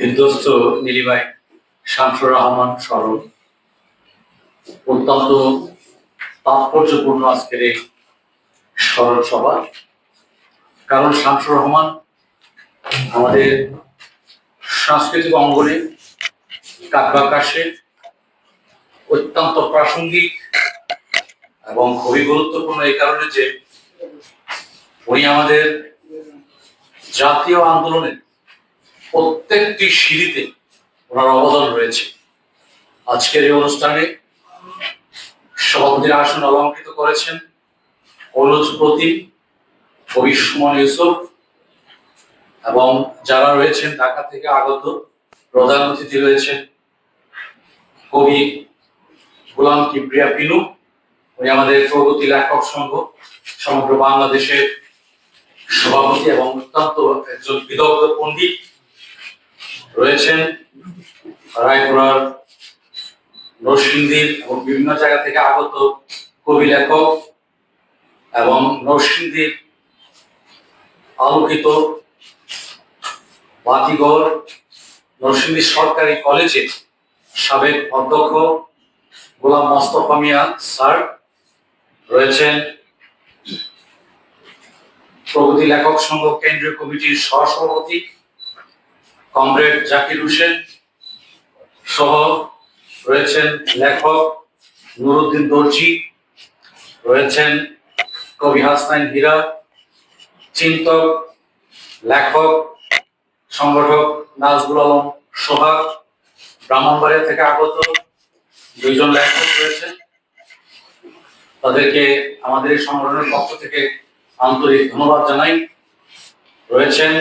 বিধ্বস্ত নীলিমাই শামসুর রহমান স্মরণ। অত্যন্ত তাৎপর্যপূর্ণ আজকের এই স্মরণ সভা। কারণ শামসুর রহমান আমাদের সাংস্কৃতিক অঙ্গনে কাব্যাকাশে অত্যন্ত প্রাসঙ্গিক এবং খুবই গুরুত্বপূর্ণ এই কারণে যে উনি আমাদের জাতীয় আন্দোলনের প্রত্যেকটি সিঁড়িতে ওনার অবদান রয়েছে। আজকের এই অনুষ্ঠানে সভাপতির আসন অলঙ্কৃত করেছেন অনুজ প্রতীক কবি সুমন ইউসুফ এবং যারা রয়েছেন ঢাকা থেকে আগত প্রধান অতিথি রয়েছেন কবি গোলাম কিবরিয়া পিনু, উনি আমাদের প্রগতি লেখক সংঘ, সমগ্র বাংলাদেশের সভাপতি এবং অত্যন্ত একজন বিদগ্ধ পণ্ডিত। রয়েছেন রায়পুরার নরসিংদীর এবং বিভিন্ন জায়গা থেকে আগত কবি লেখক এবং নরসিংদীর আলোকিত বাতিগড় নরসিংদী সরকারি কলেজের সাবেক অধ্যক্ষ গোলাম মোস্তফা মিয়া, স্যার, রয়েছেন প্রগতি লেখক সংঘ কেন্দ্রীয় কমিটির সহসভাপতি কমরেড জাকির হোসেন সহ রয়েছেন লেখক নুরুদ্দিন দর্জি, রয়েছেন কবি হাসনাইন হীরা, চিন্তক, লেখক, সংগঠক নাজবুল আলম সোহাগ, ব্রাহ্মণবাড়িয়া থেকে আগত দুইজন লেখক রয়েছেন। তাদেরকে আমাদের এই সংগঠনের পক্ষ থেকে আন্তরিক ধন্যবাদ জানাই। রয়েছেন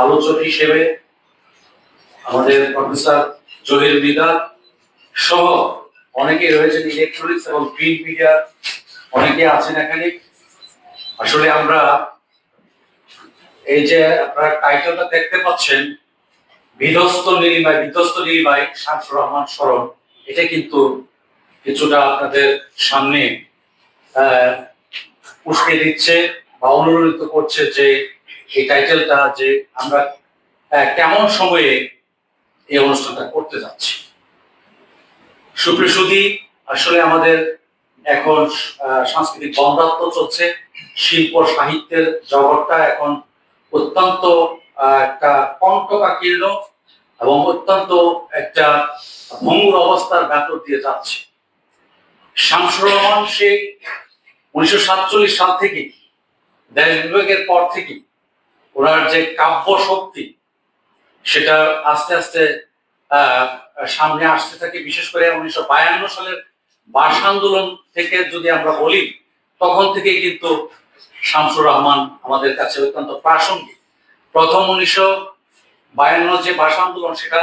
আলোচক হিসেবে আমাদের প্রফেসর জহির মৃদা সহ অনেকে রয়েছেন ইলেকট্রনিক্স এবং প্রিন্ট মিডিয়া অনেকে আছেন এখানে। আসলে আমরা এই যে আপনারা টাইটেলটা দেখতে পাচ্ছেন, বিধ্বস্ত নীলিমায় বিধ্বস্ত নীলিমায় শামসুর রহমান স্মরণ এটা কিন্তু কিছুটা আপনাদের সামনে উস্কে দিচ্ছে বা অনুরোধিত করছে যে এই টাইটেলটা যে আমরা কেমন সময়ে এই অনুষ্ঠানটা করতে যাচ্ছি। সুপ্রিসুদি আসলে আমাদের এখন সাংস্কৃতিক বন্ধাত্ম চলছে। শিল্প, সাহিত্যের জগৎটা এখন অত্যন্ত একটা কণ্ঠকাকীর্ণ এবং অত্যন্ত একটা ভঙ্গুর অবস্থার ভেতর দিয়ে যাচ্ছে। শামসুর রহমান উনিশশো সাতচল্লিশ সাল থেকে, দেশ বিভাগের পর থেকে, ওনার যে কাব্য শক্তি সেটা আস্তে আস্তে সামনে আসতে থাকে। বিশেষ করে উনিশশো বায়ান্ন সালের ভাষা আন্দোলন থেকে যদি আমরা বলি, তখন থেকেই কিন্তু শামসুর রহমান আমাদের কাছে অত্যন্ত প্রাসঙ্গিক। প্রথম উনিশশো বায়ান্ন যে ভাষা আন্দোলন, সেটা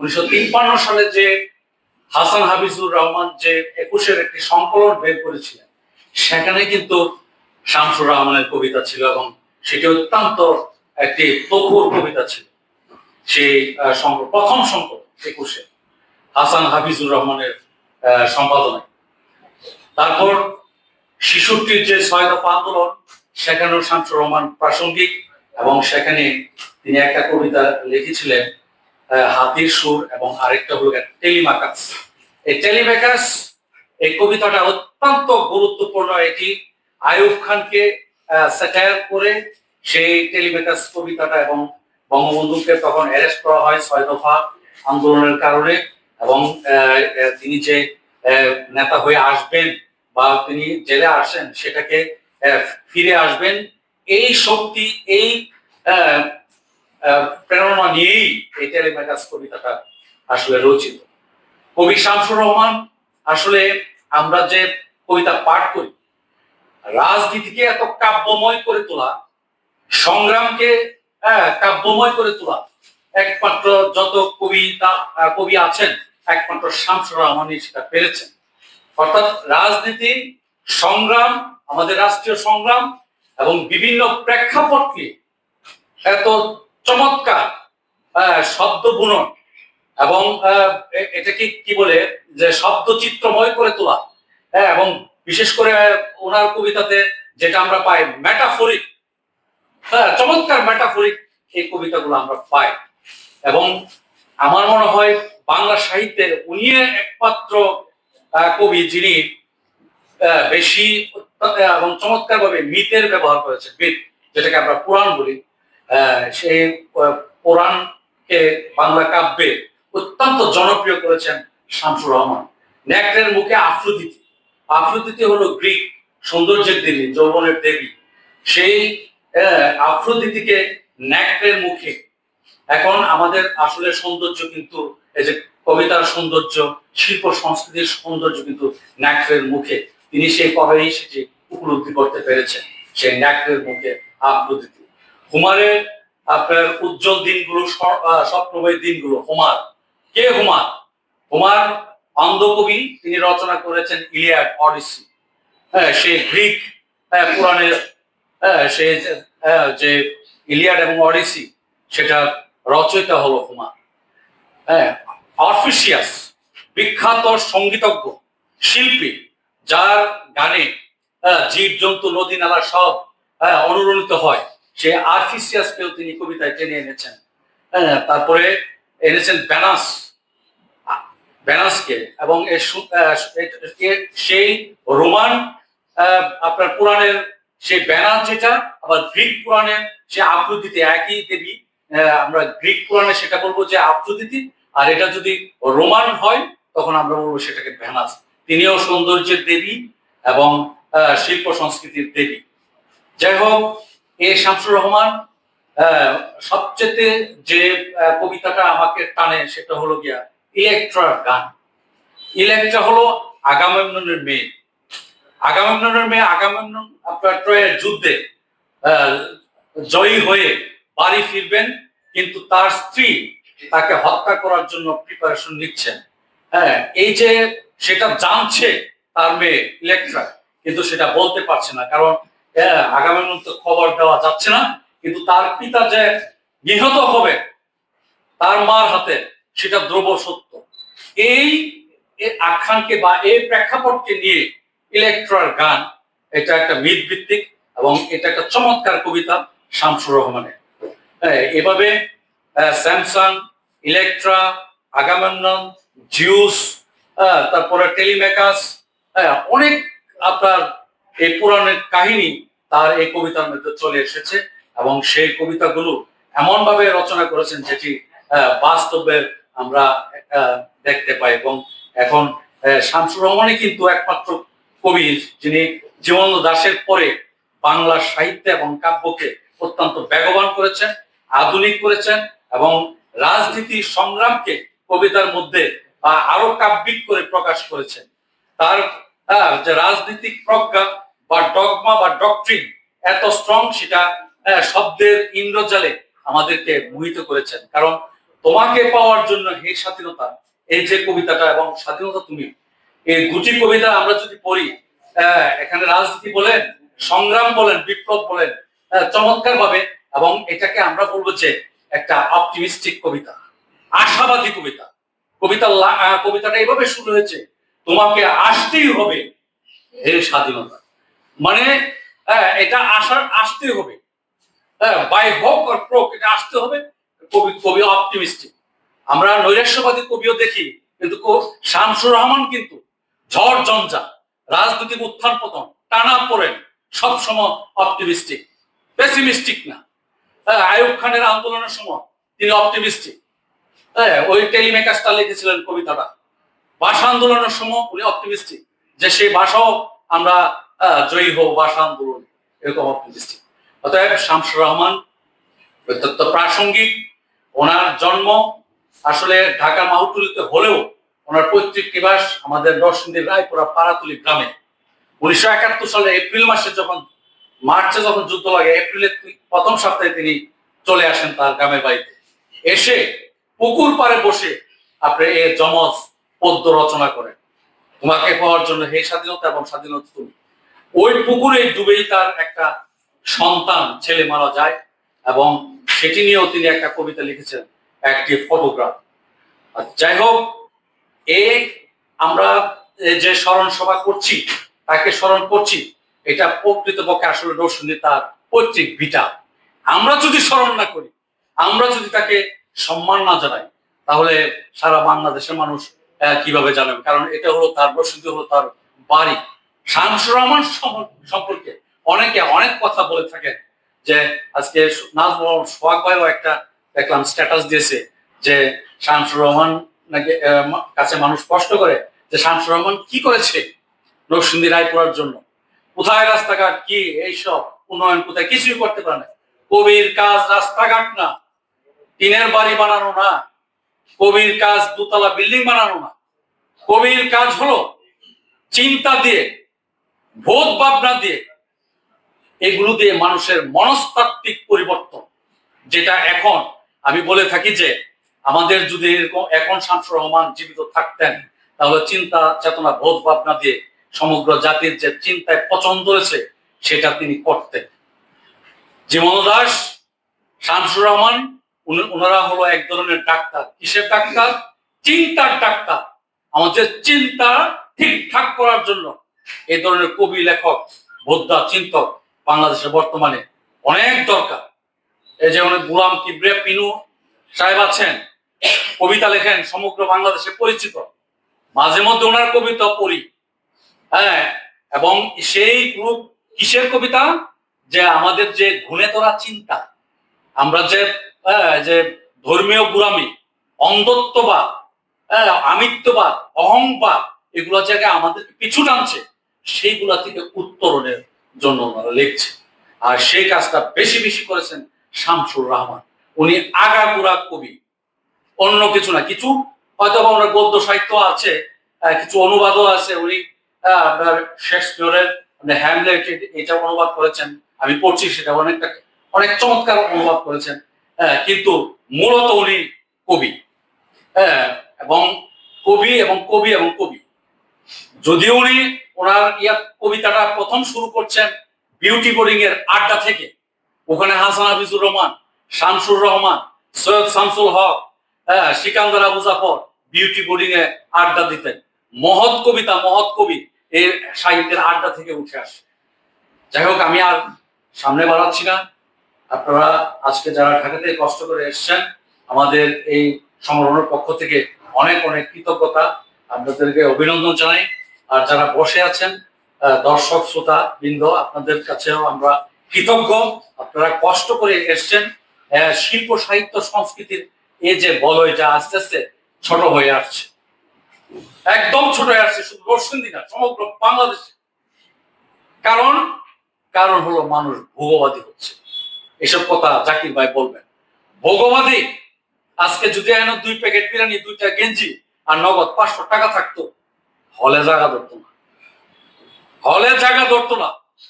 উনিশশো তিপ্পান্ন সালে যে হাসান হাবিজুর রহমান যে একুশের একটি সংকলন বের করেছিলেন, সেখানে কিন্তু শামসুর রহমানের কবিতা ছিল এবং সেটি অত্যন্ত একটি তবুর কবিতা ছিল। সেই সংকলন প্রথম সংকলন একুশে, হাসান হাফিজুর রহমানের সম্পাদনায়। তারপর শিশুটির যে ছয় দফা আন্দোলন, সেখানেও শামসুর রহমান প্রাসঙ্গিক এবং সেখানে তিনি একটা কবিতা লিখেছিলেন হাতির সুর এবং আরেকটা হলো টেলিমাকাস। এই টেলিমাকাস, এই কবিতাটা অত্যন্ত গুরুত্বপূর্ণ। এটি আয়ুব খানকে স্যাটায়ার করে সেই টেলিমেকাস কবিতাটা এবং বঙ্গবন্ধুকে তখন অ্যারেস্ট করা হয় ছয় দফা আন্দোলনের কারণে এবং তিনি যে নেতা হয়ে আসবেন বা তিনি জেলে আসেন সেটাকে ফিরে আসবেন, এই শক্তি, এই প্রেরণা নিয়েই এই টেলিমেকাস কবিতাটা আসলে রচিত। কবি শামসুর রহমান, আসলে আমরা যে কবিতা পাঠ করি, রাজনীতিকে এত কাব্যময় করে তোলা, সংগ্রামকে হ্যাঁ, কাব্যময় করে তোলা। একমাত্র যত কবিতা কবি আছেন একমাত্র শামসুর রহমানই সেটা পেরেছেন। অর্থাৎ রাজনীতি সংগ্রাম আমাদের রাষ্ট্রীয় সংগ্রাম এবং বিভিন্ন প্রেক্ষাপটকে এত চমৎকার শব্দ বুনন এবং এটাকে কি বলে যে শব্দ চিত্রময় করে তোলা। হ্যাঁ এবং বিশেষ করে ওনার কবিতাতে যেটা আমরা পাই মেটাফরিক হ্যাঁ চমৎকার মেটাফরিক এই কবিতাগুলো আমরা পাই। এবং আমার মনে হয় বাংলা সাহিত্যের উনি একমাত্র কবি যিনি বেশি এবং চমৎকার ভাবে মিতের ব্যবহার করেছেন, মিত, যেটাকে আমরা পুরাণ বলি সেই পুরাণকে বাংলা কাব্যে অত্যন্ত জনপ্রিয় করেছেন শামসুর রহমান। ন্যাকড়ের মুখে আফ্রোদিতি। আফ্রোদিতি হলো গ্রিক সৌন্দর্যের দেবী, যৌবনের দেবী। সেই আফ্রোদিতিকে ন্যাকড়ের মুখে। এখন আমাদের আসলে সৌন্দর্য কিন্তু এই যে কবিতার সৌন্দর্য শিল্প সংস্কৃতির সৌন্দর্য কিন্তু ন্যাকড়ের মুখে। তিনি সেই কবেই সেটি উপলব্ধি করতে পেরেছেন সেই ন্যাকড়ের মুখে আফ্রোদিতি। হুমারের আপনার উজ্জ্বল দিনগুলো স্বপ্নময় দিনগুলো হুমার। কে হুমার? হুমার অন্ধকবি তিনি রচনা করেছেন ইলিয়াড অডিসি। হ্যাঁ সেই গ্রিক হ্যাঁ, পুরাণের হ্যাঁ, যে- হ্যাঁ, যে ইলিয়াড এবং অডিসি সেটা রচয়িতা হলো হুমার হ্যাঁ অফিসিয়াস বিখ্যাত সঙ্গীতজ্ঞ শিল্পী যার গানে জীব জন্তু নদী নালা সব হ্যাঁ, অনুরণিত হয়। সে আর্ফিসিয়াসকেও তিনি কবিতায় টেনে এনেছেন। হ্যাঁ তারপরে এনেছেন ব্যানাস ব্যানাসকে এবং সু- সেই রোমান আপনার পুরাণের সেই ব্যানাস যেটা, আবার গ্রিক পুরাণের সে আফ্রোদিতি একই দেবী আমরা গ্রিক পুরাণে সেটা বলব যে আফ্রোদিতি আর এটা যদি রোমান হয়, তখন আমরা বলব সেটাকে ভ্যানাস তিনিও সৌন্দর্যের দেবী এবং শিল্প সংস্কৃতির দেবী। যাই হোক, এ শামসুর রহমান সবচেয়ে যে কবিতাটা আমাকে টানে সেটা হলো গিয়া ইলেকট্রার গান। ইলেকট্রা হলো আগামেমননের মেয়ে। আগামেমননের মেয়ে আগামেমনন আপনার ট্রয়ের যুদ্ধে জয়ী হয়ে বাড়ি ফিরবেন কিন্তু তার স্ত্রী তাকে হত্যা করার জন্য প্রিপারেশন নিচ্ছেন। হ্যাঁ এই যে সেটা জানছে তার মেয়ে ইলেকট্রা কিন্তু সেটা বলতে পারছে না কারণ হ্যাঁ, আগামী তো খবর দেওয়া যাচ্ছে না কিন্তু তার পিতা যে নিহত হবে তার মার হাতে সেটা দ্রব সত্য। এই আখ্যানকে বা এই প্রেক্ষাপটকে নিয়ে ইলেকট্রার গান এটা একটা মিথ ভিত্তিক এবং এটা একটা চমৎকার কবিতা শামসুর রহমানের। হ্যাঁ, এভাবে স্যামসাং ইলেকট্রা আগামেমনন জিউস তারপরে টেলিমেকাস হ্যাঁ, অনেক আপনার এই পুরাণের কাহিনী তার এই কবিতার মধ্যে চলে এসেছে এবং সেই কবিতাগুলো এমন ভাবে রচনা করেছেন যেটি আহ, বাস্তবে আমরা দেখতে পাই এবং এখন শামসুর রহমানই কিন্তু একমাত্র কবি যিনি জীবন দাসের পরে বাংলা সাহিত্য এবং কাব্যকে অত্যন্ত বেগবান করেছেন আধুনিক করেছেন এবং রাজনীতি সংগ্রামকে কবিতার মধ্যে আরও কাব্যিক করে প্রকাশ করেছেন। তার যে রাজনৈতিক প্রজ্ঞা বা ডগমা বা ডকট্রিন এত স্ট্রং সেটা আহ, শব্দের ইন্দ্রজালে আমাদেরকে মোহিত করেছেন। কারণ তোমাকে পাওয়ার জন্য হে স্বাধীনতা এই যে কবিতাটা এবং স্বাধীনতা তুমি এই দুটি কবিতা আমরা যদি পড়ি আহ, এখানে রাজনীতি বলেন সংগ্রাম বলেন বিপ্লব বলেন চমৎকার ভাবে এবং এটাকে আমরা বলব যে একটা অপটিমিস্টিক কবিতা আশাবাদী কবিতা। কবিতা কবিতাটা এইভাবে শুরু হয়েছে তোমাকে আসতেই হবে হে স্বাধীনতা। মানে আহ, এটা আসার আসতেই হবে। বাই হোক আর প্রোক এটা আসতে হবে কবি কবি অপটিমিস্টিক আমরা নৈরাশ্যবাদী কবিও দেখি কিন্তু শামসুর রহমান কিন্তু ঝড় ঝঞ্ঝা রাজনৈতিক উত্থান পতন টানা পড়েন সবসময় অপটিমিস্টিক পেসিমিস্টিক না। হ্যাঁ, আয়ুব খানের আন্দোলনের সময় তিনি অপটিমিস্টিক হ্যাঁ ওই টেলিমেকাসটা লিখেছিলেন কবিতাটা। ভাষা আন্দোলনের সময় উনি অপটিমিস্টিক যে সেই ভাষাও আমরা জয়ী হোক ভাষা আন্দোলন। এরকম অপটিমিস্টিক অতএব শামসুর রহমান অত্যন্ত প্রাসঙ্গিক ওনার জন্ম আসলে ঢাকা মাহুতুলিতে হলেও ওনার পৈতৃক নিবাস আমাদের নরসিংদীর রায়পুরা পাড়াতুলি গ্রামে। উনিশশো একাত্তর সালে এপ্রিল মাসে যখন, মার্চে যখন যুদ্ধ লাগে, এপ্রিলের প্রথম সপ্তাহে তিনি চলে আসেন তার গ্রামের বাড়িতে। এসে পুকুর পাড়ে বসে আপনি এ জমজ পদ্য রচনা করেন। তোমাকে পাওয়ার জন্য হে স্বাধীনতা এবং স্বাধীনতা তুমি। ওই পুকুরে ডুবেই তার একটা সন্তান, ছেলে মারা যায় এবং সেটি নিয়েও তিনি একটা কবিতা লিখেছেন, একটি ফটোগ্রাফ। যাই হোক এ আমরা যে স্মরণ সভা করছি, তাকে স্মরণ করছি, এটা প্রকৃতপক্ষে আসলে রোশনী তার পৈতৃক ভিটা। আমরা যদি স্মরণ না করি, আমরা যদি তাকে সম্মান না জানাই, তাহলে সারা বাংলাদেশের মানুষ কীভাবে জানবে? কারণ এটা হলো তার বসতি হলো তার বাড়ি। শামসুর রহমান সম- সম্পর্কে অনেকে অনেক কথা বলে থাকেন যে, আজকে নাজমুল সোহাগ ভাইও একটা দেখলাম স্ট্যাটাস দিয়েছে যে, শামসুর রহমান নাকি কাছে মানুষ কষ্ট করে যে শামসুর রহমান কি করেছে নরসিংদী রায়পুরার জন্য? কোথায় রাস্তাঘাট, কি, এইসব? উন্নয়ন কোথায়? কিছুই করতে পারে না। কবির কাজ রাস্তাঘাট না। টিনের বাড়ি বানানো না। কবির কাজ দুতলা বিল্ডিং বানানো না। কবির কাজ হলো চিন্তা দিয়ে, ভোট ভাবনা দিয়ে, এগুলো দিয়ে মানুষের মনস্তাত্ত্বিক পরিবর্তন। যেটা এখন আমি বলে থাকি যে আমাদের যদি এরকম এখন শামসুর রহমান জীবিত থাকতেন, তাহলে চিন্তা, চেতনা, বোধ ভাবনা দিয়ে সমগ্র জাতির যে চিন্তায় পছন্দ রয়েছে সেটা তিনি করতেন। জীবন দাস, শামসুর রহমান ওনারা হলো এক ধরনের ডাক্তার। কিসের ডাক্তার? চিন্তার ডাক্তার। আমাদের চিন্তা ঠিকঠাক করার জন্য এই ধরনের কবি, লেখক, বোদ্ধা, চিন্তক বাংলাদেশে বর্তমানে অনেক দরকার। এই যে অনেক গুলাম কিবরিয়া পিনু সাহেব আছেন কবিতা লেখেন সমগ্র বাংলাদেশে পরিচিত। মাঝে মধ্যে ওনার কবিতা পড়ি। হ্যাঁ এবং সেই গ্রুপ কিসের কবিতা? যে আমাদের যে ঘুণে তোরা চিন্তা আমরা যে হ্যাঁ, যে ধর্মীয় গুরামি অন্ধত্ববাদ হ্যাঁ, আমিত্ববাদ অহংবাদ এগুলো জায়গায় আমাদেরকে পিছু টানছে সেইগুলা থেকে উত্তরণের জন্য ওনারা লিখছে। আর সেই কাজটা বেশি বেশি করেছেন শামসুর রহমান। উনি আগাগোড়া কবি। অন্য কিছু না, কিছু হয়তো বা ওনার গদ্য সাহিত্য আছে কিছু অনুবাদও আছে উনি আপনার শেক্সপিয়রের মানে হ্যামলেট এটা অনুবাদ করেছেন, আমি পড়ছি সেটা অনেকটা, অনেক চমৎকার অনুবাদ করেছেন কিন্তু মূলত উনি কবি এবং কবি এবং কবি এবং কবি। যদিও উনি ওনার ইয়া কবিতাটা প্রথম শুরু করছেন বিউটি বোর্ডিং এর আড্ডা থেকে, ওখানে হাসান হাফিজুর রহমান, শামসুর রহমান, সৈয়দ শামসুল হক হ্যাঁ সিকান্দার আবু জাফর বিউটি বোর্ডিং এ আড্ডা দিতেন। মহৎ কবিতা, মহৎ কবি এই সাহিত্যের আড্ডা থেকে উঠে আসে। যাই হোক, আমি আর সামনে বাড়াচ্ছি না। আপনারা আজকে যারা ঢাকাতে কষ্ট করে এসেছেন, আমাদের এই সংগঠনের পক্ষ থেকে অনেক অনেক কৃতজ্ঞতা। আপনাদেরকে অভিনন্দন জানাই। আর যারা বসে আছেন দর্শক, শ্রোতা, বৃন্দ, আপনাদের কাছেও আমরা কৃতজ্ঞ। আপনারা কষ্ট করে এসছেন। শিল্প, সাহিত্য, সংস্কৃতির এই যে বলয় আস্তে আস্তে ছোট হয়ে আসছে। একদম ছোট হয়ে আসছে, শুধু রসিন্দি না, সমগ্র বাংলাদেশে। কারণ কারণ হলো মানুষ ভোগবাদী হচ্ছে। এসব কথা জাকির ভাই বলবেন। ভোগবাদী, আজকে যদি এনে দুই প্যাকেট বিরিয়ানি, দুইটা গেঞ্জি আর নগদ পাঁচশো টাকা থাকতো, হলে জায়গা ধরতো না। হলে জায়গা ধরতো না।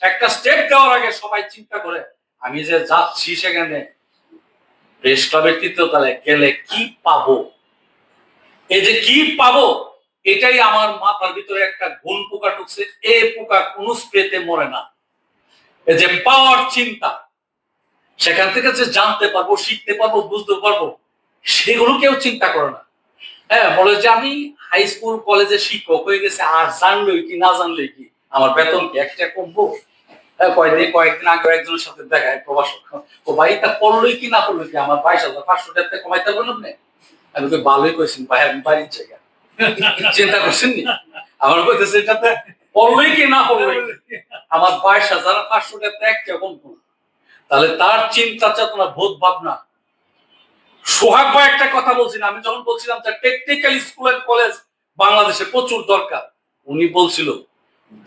একটা স্টেপ দেওয়ার আগে সবাই চিন্তা করে, আমি যে যাচ্ছি সেখানে প্রেস ক্লাবের তৃতীয় তলায় গেলে কি পাবো? এই যে কি পাবো, এটাই আমার মাথার ভিতরে একটা ঘুম পোকা ঢুকছে, এ পোকা কোন স্প্রেতে মরে না। এই যে পাওয়ার চিন্তা, সেখান থেকে যে জানতে পারব, শিখতে পারব, বুঝতে পারব, সেগুলো কেউ চিন্তা করে না। হ্যাঁ বলে যে আমি হাই স্কুল কলেজে শিক্ষক হয়ে গেছে, আর জানলোই কি, না জানলোই কি, আমার বেতন কি একটা কমবো? কয়েকদিন কয়েকদিন আগে একজনের সাথে দেখা, এক প্রবাসক। ও ভাই করলোই কি না কি? আমার বাইশ হাজার পাঁচশো টাকা কমাইতে পারবেন না আমি তো ভালোই বাড়ির জায়গা। চিন্তা করছেন নি আমার কইতেছে, এটাতে কি না আমার বাইশ হাজার পাঁচশো টাকা একটা কমবো না। তাহলে তার চিন্তা চেতনা, বোধ ভাবনা। সোহাগ ভাই একটা কথা বলছেন আমি যখন বলছিলাম যে টেকনিক্যাল স্কুল এন্ড কলেজ বাংলাদেশে প্রচুর দরকার, উনি বলছিল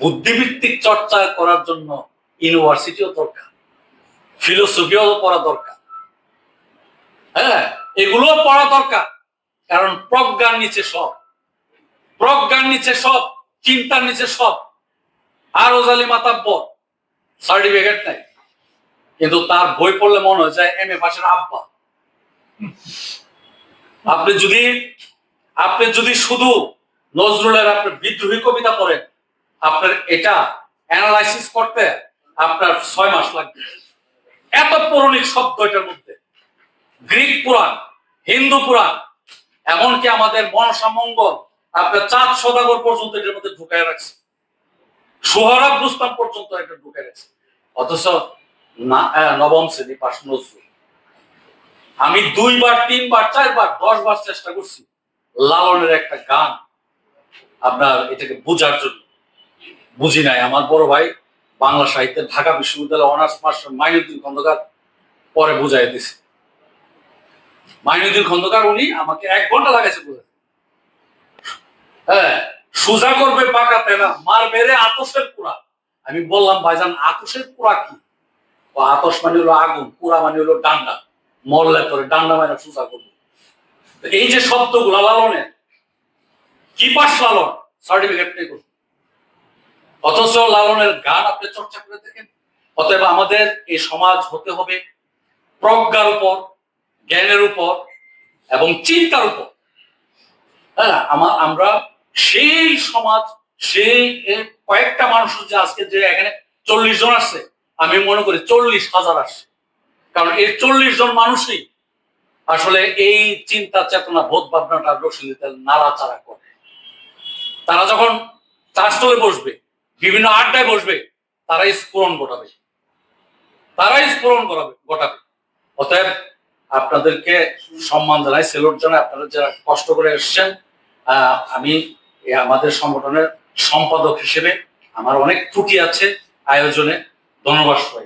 বুদ্ধিভিত্তিক চর্চা করার জন্য ইউনিভার্সিটিও দরকার ফিলোসফিও পড়া দরকার। হ্যাঁ এগুলো পড়া দরকার, কারণ প্রজ্ঞার নিচে সব। প্রজ্ঞার নিচে সব, চিন্তার নিচে সব। আর ওজালি মাতাব্বর সার্টিফিকেট নাই। কিন্তু তার বই পড়লে মনে হয় যায় এম এ পাশের আব্বা। আপনি যদি আপনি যদি শুধু নজরুলের আপনার বিদ্রোহী কবিতা পড়েন, আপনার এটা অ্যানালাইসিস করতে আপনার ছয় মাস লাগবে। এত পৌরাণিক শব্দ এটার মধ্যে। গ্রিক পুরাণ, হিন্দু পুরাণ, এমনকি আমাদের মনসা মঙ্গল আপনার চাঁদ সদাগর পর্যন্ত এটার মধ্যে ঢুকায় রাখছে। সোহরাব রুস্তাম পর্যন্ত এটা ঢুকায় রাখছে। অথচ নবম শ্রেণি পাশ নজরুল। আমি দুইবার, তিনবার, চারবার দশ বার চেষ্টা করছি লালনের একটা গান আপনার এটাকে বোঝার জন্য। বুঝি নাই, আমার বড় ভাই বাংলা সাহিত্যের ঢাকা বিশ্ববিদ্যালয় অনার্স মাস্টার মাইনুদ্দিন খন্দকার পরে বুঝাই দিছে। মাইনুদ্দিন খন্দকার উনি আমাকে এক ঘণ্টা লাগাইছে বুঝাতে। হ্যাঁ সোজা করবে পাকা তেনা মার মেরে আতসের কুড়া। আমি বললাম, ভাইজান, আতসের কুড়া কি? আতস মানে হলো আগুন, কুড়া মানে হলো ডান্ডা। মরলে পরে ডান্ডা মানে সোজা করবে। এই যে শব্দগুলো লালনের, কি পাস লালন? সার্টিফিকেট নেই অথচ লালনের গান আপনি চর্চা করে থাকেন অতএব আমাদের এই সমাজ হতে হবে প্রজ্ঞার উপর, জ্ঞানের উপর এবং চিন্তার উপর। হ্যাঁ আমার আমরা সেই সমাজ, সেই কয়েকটা মানুষ যে আজকে যে এখানে চল্লিশ জন আসছে, আমি মনে করি চল্লিশ হাজার আসছে। কারণ এই চল্লিশ জন মানুষই আসলে এই চিন্তা চেতনা বোধ ভাবনাটা রসিলিতে নাড়াচাড়া করে। তারা যখন চাষতলে বসবে বিভিন্ন আড্ডায় বসবে, তারাই স্ফুরণ ঘটাবে। তারাই স্ফুরণ করাবে ঘটাবে। অতএব আপনাদেরকে সম্মান জানাই, সেলুট জানাই, আপনারা যারা কষ্ট করে এসছেন আমি আমাদের সংগঠনের সম্পাদক হিসেবে আমার অনেক ত্রুটি আছে আয়োজনে, ধন্যবাদ সবাই